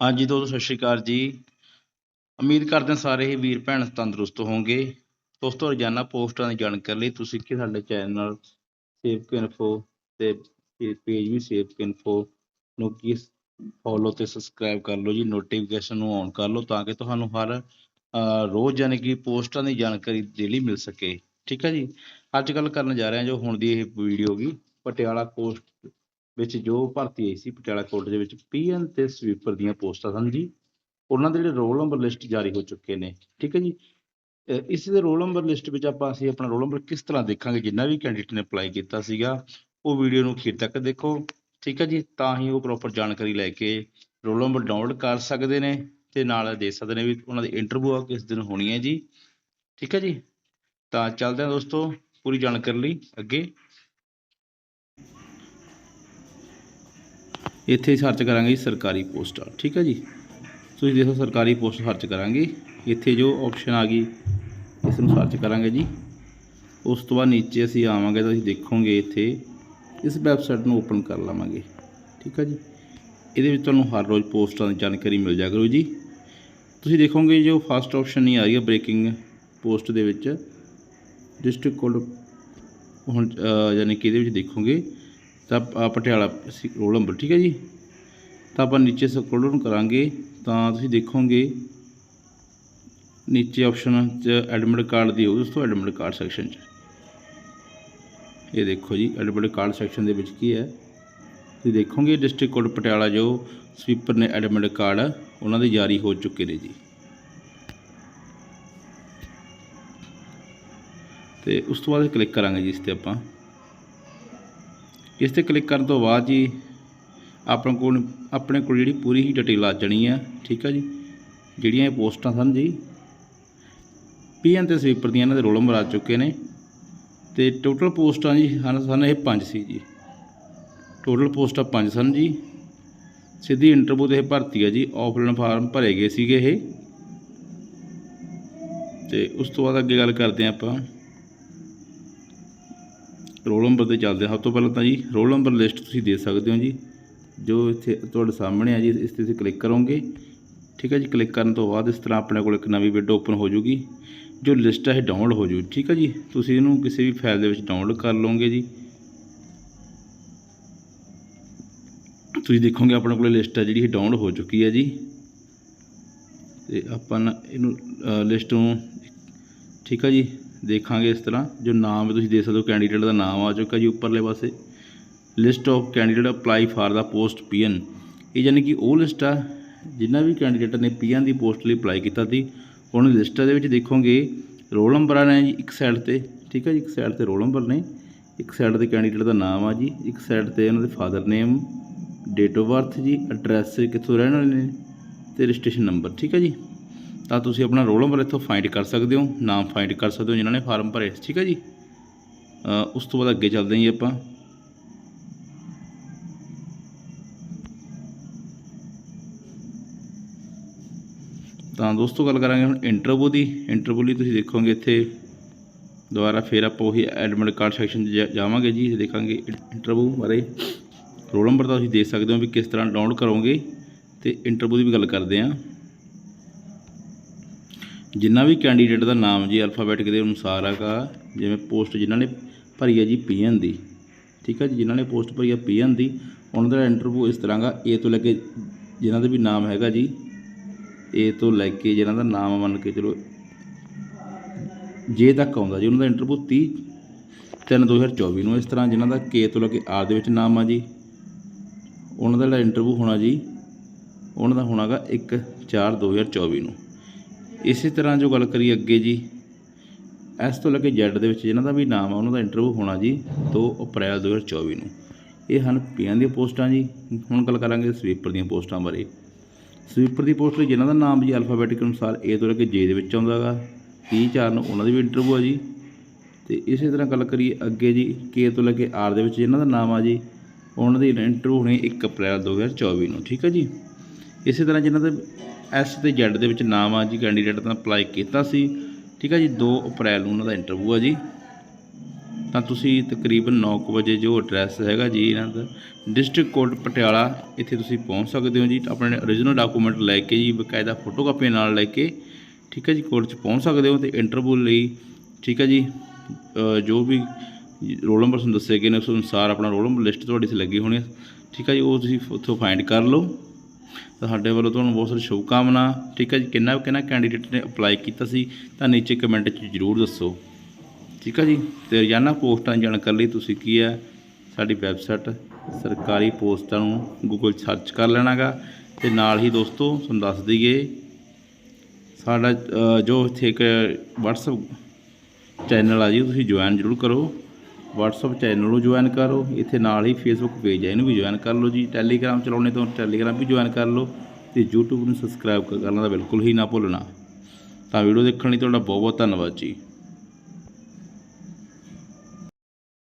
ਹਾਂਜੀ ਦੋਸਤੋ, ਸਤਿ ਸ਼੍ਰੀ ਅਕਾਲ ਜੀ। ਉਮੀਦ ਕਰਦੇ ਹਾਂ ਸਾਰੇ ਹੀ ਵੀਰ ਭੈਣ ਤੰਦਰੁਸਤ ਹੋਵੋਗੇ ਦੋਸਤੋ, ਰੋਜ਼ਾਨਾ ਪੋਸਟਾਂ ਦੀ ਜਾਣਕਾਰੀ ਲਈ ਤੁਸੀਂ ਕਿ ਸਾਡੇ ਚੈਨਲ ਸੇਵਕ ਇਨਫੋ ਤੇ ਪੇਜ ਵੀ ਸੇਵਕ ਇਨਫੋ ਨੂੰ ਕੀ ਫੋਲੋ ਤੇ ਸਬਸਕ੍ਰਾਈਬ ਕਰ ਲਓ ਜੀ। ਨੋਟੀਫਿਕੇਸ਼ਨ ਨੂੰ ਔਨ ਕਰ ਲਓ ਤਾਂ ਕਿ ਤੁਹਾਨੂੰ ਹਰ ਰੋਜ਼ ਯਾਨੀ ਕਿ ਪੋਸਟਾਂ ਦੀ ਜਾਣਕਾਰੀ ਡੇਲੀ ਮਿਲ ਸਕੇ। ਠੀਕ ਹੈ ਜੀ? ਅੱਜ ਕੱਲ ਕਰਨ ਜਾ ਰਹੇ ਹਾਂ ਜੋ ਹੁਣ ਦੀ ਇਹ ਵੀਡੀਓ ਵੀ ਪਟਿਆਲਾ ਪੋਸਟ ਵਿੱਚ ਜੋ ਭਰਤੀ ਆਈ ਸੀ ਪਟਿਆਲਾ ਕੋਰਟ ਦੇ ਵਿੱਚ ਪੀਐਨ ਤੇ ਸਵੀਪਰ ਦੀਆਂ ਪੋਸਟਾਂ ਸਨ ਜੀ। ਉਹਨਾਂ ਦੇ ਜਿਹੜੇ ਰੋਲ ਨੰਬਰ ਲਿਸਟ ਜਾਰੀ ਹੋ ਚੁੱਕੇ ਨੇ, ਠੀਕ ਹੈ ਜੀ? ਇਸ ਦੇ ਰੋਲ ਨੰਬਰ ਲਿਸਟ ਵਿੱਚ ਆਪਾਂ ਅਸੀਂ ਆਪਣਾ ਰੋਲ ਨੰਬਰ ਕਿਸ ਤਰ੍ਹਾਂ ਦੇਖਾਂਗੇ, ਜਿੰਨਾ ਵੀ ਕੈਂਡੀਡੇਟ ਨੇ ਅਪਲਾਈ ਕੀਤਾ ਸੀਗਾ, ਉਹ ਵੀਡੀਓ ਨੂੰ ਅਖੀਰ ਤੱਕ ਦੇਖੋ, ਠੀਕ ਹੈ ਜੀ? ਤਾਂ ਹੀ ਉਹ ਪ੍ਰੋਪਰ ਜਾਣਕਾਰੀ ਲੈ ਕੇ ਰੋਲ ਨੰਬਰ ਡਾਊਨਲੋਡ ਕਰ ਸਕਦੇ ਨੇ ਤੇ ਨਾਲ ਦੇ ਸਕਦੇ ਨੇ ਵੀ ਉਹਨਾਂ ਦੀ ਇੰਟਰਵਿਊ ਆ ਕਿਸ ਦਿਨ ਹੋਣੀ ਹੈ ਜੀ, ਠੀਕ ਹੈ ਜੀ? ਤਾਂ ਚੱਲਦੇ ਹਾਂ ਦੋਸਤੋ, ਪੂਰੀ ਜਾਣਕਾਰੀ ਲਈ ਅੱਗੇ। ਇੱਥੇ ਸਰਚ ਕਰਾਂਗੇ ਜੀ ਸਰਕਾਰੀ ਪੋਸਟਾਂ ਠੀਕ ਹੈ ਜੀ? ਤੁਸੀਂ ਦੇਖੋ ਸਰਕਾਰੀ ਪੋਸਟ ਸਰਚ ਕਰਾਂਗੇ, ਇੱਥੇ ਜੋ ਆਪਸ਼ਨ ਆ ਗਈ, ਇਸ ਨੂੰ ਸਰਚ ਕਰਾਂਗੇ ਜੀ। ਉਸ ਤੋਂ ਬਾਅਦ ਨੀਚੇ ਅਸੀਂ ਆਵਾਂਗੇ ਤਾਂ ਅਸੀਂ ਦੇਖੋਗੇ ਇੱਥੇ, ਇਸ ਵੈਬਸਾਈਟ ਨੂੰ ਓਪਨ ਕਰ ਲਵਾਂਗੇ, ਠੀਕ ਹੈ ਜੀ? ਇਹਦੇ ਵਿੱਚ ਤੁਹਾਨੂੰ ਹਰ ਰੋਜ਼ ਪੋਸਟਾਂ ਦੀ ਜਾਣਕਾਰੀ ਮਿਲ ਜਾ ਕਰੂ ਜੀ। ਤੁਸੀਂ ਦੇਖੋਗੇ ਜੋ ਫਸਟ ਆਪਸ਼ਨ ਨਹੀਂ ਆ ਰਹੀ ਹੈ ਬ੍ਰੇਕਿੰਗ ਪੋਸਟ ਦੇ ਵਿੱਚ ਡਿਸਟ੍ਰਿਕਟ ਕੋਡ ਹੁਣ ਯਾਨੀ ਕਿ ਇਹਦੇ ਵਿੱਚ ਦੇਖੋਗੇ। ਤਾਂ ਪਟਿਆਲਾ ਸੀ ਰੋਲ ਨੰਬਰ ਠੀਕ ਹੈ ਜੀ? ਤਾਂ ਆਪਾਂ ਨੀਚੇ ਸਕਰੋਲ ਡਾਊਨ ਕਰਾਂਗੇ, ਤਾਂ ਤੁਸੀਂ ਦੇਖੋਗੇ, ਨੀਚੇ ਆਪਸ਼ਨ 'ਚ ਐਡਮਿਟ ਕਾਰਡ ਦੀ ਹੋਊ ਉਸ ਤੋਂ ਐਡਮਿਟ ਕਾਰਡ ਸੈਕਸ਼ਨ 'ਚ। ਇਹ ਦੇਖੋ ਜੀ ਐਡਮਿਟ ਕਾਰਡ ਸੈਕਸ਼ਨ ਦੇ ਵਿੱਚ ਕੀ ਹੈ? ਤੁਸੀਂ ਦੇਖੋਗੇ ਡਿਸਟ੍ਰਿਕਟ ਕੋਡ ਪਟਿਆਲਾ ਜੋ ਸਵੀਪਰ ਨੇ ਐਡਮਿਟ ਕਾਰਡ ਉਹਨਾਂ ਦੇ ਜਾਰੀ ਹੋ ਚੁੱਕੇ ਨੇ ਜੀ। ਤੇ ਉਸ ਤੋਂ ਬਾਅਦ ਕਲਿੱਕ ਕਰਾਂਗੇ ਜੀ ਇਸ ਤੇ ਆਪਾਂ। ਇਸ ਤੇ ਕਲਿੱਕ ਕਰਨ ਤੋਂ ਬਾਅਦ ਜੀ ਆਪਣੇ ਕੋਲ ਆਪਣੇ ਕੋਲ ਜਿਹੜੀ ਪੂਰੀ ਹੀ ਡਿਟੇਲ ਆ ਜਾਣੀ ਆ, ਠੀਕ ਆ ਜੀ? ਜਿਹੜੀਆਂ ਇਹ ਪੋਸਟਾਂ ਸਨ ਜੀ। ਪੀਐਨ ਤੇ ਸਵੀਪਰ ਦੀਆਂ ਇਹਨਾਂ ਦੇ ਰੋਲ ਨੰਬਰ ਆ ਚੁੱਕੇ ਨੇ। ਤੇ ਟੋਟਲ ਪੋਸਟਾਂ ਜੀ ਹਨ, ਸਨ ਇਹ ਪੰਜ ਸੀ ਜੀ। ਟੋਟਲ ਪੋਸਟਾਂ ਪੰਜ ਸਨ ਜੀ। ਸਿੱਧੀ ਇੰਟਰਵਿਊ ਤੇ ਇਹ ਭਰਤੀ ਆ ਜੀ। ਆਫਲਾਈਨ ਫਾਰਮ ਭਰੇ ਗਏ ਸੀਗੇ ਇਹ। ਤੇ ਉਸ ਤੋਂ ਬਾਅਦ ਅੱਗੇ ਗੱਲ ਕਰਦੇ ਹਾਂ ਆਪਾਂ। ਰੋਲ ਨੰਬਰ ਤੇ ਚੱਲਦੇ ਹਾਂ। ਸਭ ਤੋਂ ਪਹਿਲਾਂ ਤਾਂ ਜੀ ਰੋਲ ਨੰਬਰ ਲਿਸਟ ਤੁਸੀਂ ਦੇ ਸਕਦੇ ਹੋ ਜੀ। ਜੋ ਇੱਥੇ ਤੁਹਾਡੇ ਸਾਹਮਣੇ ਆ ਜੀ, ਇਸ ਤੇ ਤੁਸੀਂ ਕਲਿੱਕ ਕਰੋਗੇ। ਠੀਕ ਹੈ ਜੀ ਕਲਿੱਕ ਕਰਨ ਤੋਂ ਬਾਅਦ ਇਸ ਤਰ੍ਹਾਂ ਆਪਣੇ ਕੋਲ ਇੱਕ ਨਵੀਂ ਵਿੰਡੋ ਓਪਨ ਹੋ ਜੂਗੀ। ਜੋ ਲਿਸਟ ਹੈ ਇਹ ਡਾਊਨਲੋਡ ਹੋ ਜੂ। ਠੀਕ ਹੈ ਜੀ, ਤੁਸੀਂ ਇਹਨੂੰ ਕਿਸੇ ਵੀ ਫਾਈਲ ਦੇ ਵਿੱਚ ਡਾਊਨਲੋਡ ਕਰ ਲਓਗੇ ਜੀ। ਤੁਸੀਂ ਦੇਖੋਗੇ ਆਪਣੇ ਕੋਲ ਲਿਸਟ ਹੈ ਜਿਹੜੀ ਇਹ ਡਾਊਨਲੋਡ ਹੋ ਚੁੱਕੀ ਹੈ ਜੀ। ਤੇ ਆਪਾਂ ਨਾ ਇਹਨੂੰ ਲਿਸਟ ਨੂੰ ਠੀਕ ਹੈ ਜੀ ਦੇਖਾਂਗੇ ਇਸ ਤਰ੍ਹਾਂ। ਜੋ ਨਾਮ ਹੈ ਤੁਸੀਂ ਦੇਖ ਸਕਦੇ ਹੋ ਕੈਂਡੀਡੇਟ ਦਾ ਨਾਮ ਆ ਚੁੱਕਾ ਜੀ ਉੱਪਰਲੇ ਪਾਸੇ। List of candidate apply for the post PN ਇਹ ਯਾਨੀ ਕਿ ਉਹ ਲਿਸਟ ਆ ਜਿਨ੍ਹਾਂ ਵੀ ਕੈਂਡੀਡੇਟ ਨੇ ਪੀਐਨ ਦੀ ਪੋਸਟ ਲਈ ਅਪਲਾਈ ਕੀਤਾ ਸੀ। ਉਹਨਾਂ ਦੀ ਲਿਸਟ ਦੇ ਵਿੱਚ ਦੇਖੋਗੇ ਰੋਲ ਨੰਬਰ ਨੇ ਜੀ ਇੱਕ ਸਾਈਡ ਤੇ, ਠੀਕ ਹੈ ਜੀ? ਇੱਕ ਸਾਈਡ ਤੇ ਰੋਲ ਨੰਬਰ ਨੇ। ਇੱਕ ਸਾਈਡ ਤੇ ਕੈਂਡੀਡੇਟ ਦਾ ਨਾਮ ਆ ਜੀ। ਇੱਕ ਸਾਈਡ ਤੇ ਉਹਨਾਂ ਦੇ father name date of birth ਜੀ ਐਡਰੈਸ ਕਿੱਥੋਂ ਰਹਿਣ ਵਾਲੇ ਨੇ, ਤੇ ਰਜਿਸਟ੍ਰੇਸ਼ਨ ਨੰਬਰ ਠੀਕ ਹੈ ਜੀ? ਤਾਂ ਤੁਸੀਂ ਆਪਣਾ ਰੋਲ ਨੰਬਰ ਇੱਥੋਂ ਫਾਈਂਡ ਕਰ ਸਕਦੇ ਹੋ, ਨਾਮ ਫਾਈਂਡ ਕਰ ਸਕਦੇ ਹੋ ਜਿਨ੍ਹਾਂ ਨੇ ਫਾਰਮ ਭਰੇ, ਠੀਕ ਹੈ ਜੀ? ਉਸ ਤੋਂ ਬਾਅਦ ਅੱਗੇ ਚੱਲਦੇ ਹਾਂ ਜੀ ਆਪਾਂ। ਤਾਂ ਦੋਸਤੋ ਗੱਲ ਕਰਾਂਗੇ ਹੁਣ ਇੰਟਰਵਿਊ ਦੀ। ਇੰਟਰਵਿਊ ਲਈ ਤੁਸੀਂ ਦੇਖੋਗੇ ਇੱਥੇ ਦੁਬਾਰਾ ਫੇਰ ਆਪਾਂ ਉਹੀ ਐਡਮਿਟ ਕਾਰਡ ਸੈਕਸ਼ਨ 'ਚ ਜਾ- ਜਾਵਾਂਗੇ ਜੀ। ਦੇਖਾਂਗੇ ਇੰਟਰਵਿਊ ਬਾਰੇ। ਰੋਲ ਨੰਬਰ ਤਾਂ ਤੁਸੀਂ ਦੇਖ ਸਕਦੇ ਹੋ ਵੀ ਕਿਸ ਤਰ੍ਹਾਂ ਡਾਊਨਲੋਡ ਕਰੋਗੇ ਤੇ ਇੰਟਰਵਿਊ ਦੀ ਵੀ ਗੱਲ ਕਰਦੇ ਹਾਂ। ਜਿੰਨਾ ਵੀ ਕੈਂਡੀਡੇਟ ਦਾ ਨਾਮ ਜੀ ਅਲਫਾਬੈਟਿਕ ਦੇ ਅਨੁਸਾਰ ਹੈਗਾ, ਜਿਵੇਂ ਪੋਸਟ ਜਿਨ੍ਹਾਂ ਨੇ ਭਰੀ ਹੈ ਜੀ ਪੀਐਨ ਦੀ ਠੀਕ ਹੈ ਜੀ, ਜਿਨ੍ਹਾਂ ਨੇ ਪੋਸਟ ਭਰੀ ਹੈ ਪੀਐਨ ਦੀ ਉਹਨਾਂ ਦਾ ਇੰਟਰਵਿਊ ਇਸ ਤਰ੍ਹਾਂ ਦਾ ਏ ਤੋਂ ਲੈ ਕੇ ਜਿਨ੍ਹਾਂ ਦਾ ਵੀ ਨਾਮ ਹੈਗਾ ਜੀ ਏ ਤੋਂ ਲੈ ਕੇ ਜਿਨ੍ਹਾਂ ਦਾ ਨਾਮ ਮੰਨ ਕੇ ਚਲੋ ਜੇ ਤੱਕ ਆਉਂਦਾ ਜੀ, ਉਹਨਾਂ ਦਾ ਇੰਟਰਵਿਊ 30 ਤਿੰਨ 2024 ਨੂੰ ਇਸ ਤਰ੍ਹਾਂ ਜਿਨ੍ਹਾਂ ਦਾ ਕੇ ਤੋਂ ਲੈ ਕੇ ਆਰ ਦੇ ਵਿੱਚ ਨਾਮ ਆ ਜੀ, ਉਹਨਾਂ ਦਾ ਜਿਹੜਾ ਇੰਟਰਵਿਊ ਹੋਣਾ ਜੀ, ਉਹਨਾਂ ਦਾ ਹੋਣਾਗਾ 1 4 2024 ਨੂੰ। ਇਸੇ ਤਰ੍ਹਾਂ ਜੋ ਗੱਲ ਕਰੀਏ ਅੱਗੇ ਜੀ ਐਸ ਤੋਂ ਲੈ ਕੇ ਜ਼ੈਡ ਦੇ ਵਿੱਚ ਜਿਨ੍ਹਾਂ ਦਾ ਵੀ ਨਾਮ ਆ, ਉਹਨਾਂ ਦਾ ਇੰਟਰਵਿਊ ਹੋਣਾ ਜੀ 2 ਅਪ੍ਰੈਲ 2024 ਨੂੰ। ਇਹ ਹਨ ਪੀਐਨ ਦੀਆਂ ਪੋਸਟਾਂ ਜੀ। ਹੁਣ ਗੱਲ ਕਰਾਂਗੇ ਸਵੀਪਰ ਦੀਆਂ ਪੋਸਟਾਂ ਬਾਰੇ। ਸਵੀਪਰ ਦੀ ਪੋਸਟ ਲਈ ਜਿਨ੍ਹਾਂ ਦਾ ਨਾਮ ਜੀ ਅਲਫਾਬੈਟਿਕ ਅਨੁਸਾਰ ਏ ਤੋਂ ਲੈ ਕੇ ਜੇ ਦੇ ਵਿੱਚ ਆਉਂਦਾ ਗਾ 30 4 ਨੂੰ ਉਹਨਾਂ ਦੀ ਵੀ ਇੰਟਰਵਿਊ ਆ ਜੀ। ਤੇ ਇਸੇ ਤਰ੍ਹਾਂ ਗੱਲ ਕਰੀਏ ਅੱਗੇ ਜੀ ਕੇ ਤੋਂ ਲੈ ਕੇ ਆਰ ਦੇ ਵਿੱਚ ਜਿਨ੍ਹਾਂ ਦਾ ਨਾਮ ਆ ਜੀ, ਉਹਨਾਂ ਦੀ ਇੰਟਰਵਿਊ ਹੋਣੀ 1 ਅਪ੍ਰੈਲ 2024 ਨੂੰ, ਠੀਕ ਹੈ ਜੀ? ਇਸੇ ਤਰ੍ਹਾਂ ਜਿਨ੍ਹਾਂ ਦੇ ਐਸ ਤੇ ਜ਼ੈਡ ਦੇ ਵਿੱਚ ਨਾਮ ਆ ਜੀ ਕੈਂਡੀਡੇਟ ਦਾ ਅਪਲਾਈ ਕੀਤਾ ਸੀ। ਠੀਕ ਹੈ ਜੀ 2 ਅਪ੍ਰੈਲ ਨੂੰ ਉਹਨਾਂ ਦਾ ਇੰਟਰਵਿਊ ਆ ਜੀ। ਤਾਂ ਤੁਸੀਂ ਤਕਰੀਬਨ 9 ਕੁ ਵਜੇ ਜੋ ਐਡਰੈਸ ਹੈਗਾ ਜੀ ਇਹਨਾਂ ਦਾ ਡਿਸਟ੍ਰਿਕਟ ਕੋਰਟ ਪਟਿਆਲਾ, ਇੱਥੇ ਤੁਸੀਂ ਪਹੁੰਚ ਸਕਦੇ ਹੋ ਜੀ। ਆਪਣੇ origignal ਡਾਕੂਮੈਂਟ ਲੈ ਕੇ ਜੀ, ਬਕਾਇਦਾ ਫੋਟੋਕਾਪੀ ਨਾਲ ਲੈ ਕੇ, ਠੀਕ ਹੈ ਜੀ ਕੋਰਟ 'ਚ ਪਹੁੰਚ ਸਕਦੇ ਹੋ ਤੇ ਇੰਟਰਵਿਊ ਲਈ, ਠੀਕ ਹੈ ਜੀ। ਜੋ ਵੀ ਰੋਲ ਨੰਬਰ ਤੁਹਾਨੂੰ ਦੱਸੇ ਗਏ ਨੇ, ਉਸ ਅਨੁਸਾਰ ਆਪਣਾ ਰੋਲ ਨੰਬਰ ਲਿਸਟ ਤੁਹਾਡੀ 'ਤੇ ਲੱਗੀ ਹੋਣੀ ਹੈ ਠੀਕ ਹੈ ਜੀ, ਉਹ ਤੁਸੀਂ ਉੱਥੋਂ ਫਾਈਂਡ ਕਰ ਲਓ। ਸਾਡੇ ਵੱਲੋਂ ਤੁਹਾਨੂੰ ਬਹੁਤ ਸਾਰੀ ਸ਼ੁਭਕਾਮਨਾ। ਠੀਕ ਹੈ ਜੀ, ਕਿੰਨਾ ਕਿੰਨਾ ਕੈਂਡੀਡੇਟ ਨੇ ਅਪਲਾਈ ਕੀਤਾ ਸੀ, ਤਾਂ ਨੀਚੇ ਕਮੈਂਟ 'ਚ ਜ਼ਰੂਰ ਦੱਸੋ। ਠੀਕ ਹੈ ਜੀ, ਤੇ ਰੋਜ਼ਾਨਾ ਪੋਸਟਾਂ ਦੀ ਜਾਣਕਾਰੀ ਲਈ ਤੁਸੀਂ ਕੀ ਹੈ? ਸਾਡੀ ਵੈਬਸਾਈਟ ਸਰਕਾਰੀ ਪੋਸਟਾਂ ਨੂੰ ਗੂਗਲ ਸਰਚ ਕਰ ਲੈਣਾਗਾ। ਤੇ ਨਾਲ ਹੀ ਦੋਸਤੋ, ਤੁਹਾਨੂੰ ਦੱਸ ਦਈਏ, ਸਾਡਾ ਜੋ ਇੱਥੇ ਇੱਕ WhatsApp ਚੈਨਲ ਆ ਜੀ, ਤੁਸੀਂ ਜੁਆਇਨ ਜ਼ਰੂਰ ਕਰੋ। WhatsApp ਚੈਨਲ ਨੂੰ ਜੁਆਇਨ ਕਰੋ, ਇੱਥੇ ਨਾਲ ਹੀ Facebook ਪੇਜ ਹੈ ਇਹਨੂੰ ਵੀ ਜੁਆਇਨ ਕਰ ਲਓ ਜੀ। ਟੈਲੀਗ੍ਰਾਮ ਚਲਾਉਣੇ ਤੋਂ ਟੈਲੀਗ੍ਰਾਮ ਵੀ ਜੁਆਇਨ ਕਰ ਲਓ ਤੇ YouTube ਨੂੰ ਸਬਸਕ੍ਰਾਈਬ ਕਰਨਾ ਤਾਂ ਬਿਲਕੁਲ ਹੀ ਨਾ ਭੁੱਲਣਾ। ਤਾਂ ਵੀਡੀਓ ਦੇਖਣ ਲਈ ਤੁਹਾਡਾ ਬਹੁਤ ਬਹੁਤ ਧੰਨਵਾਦ ਜੀ।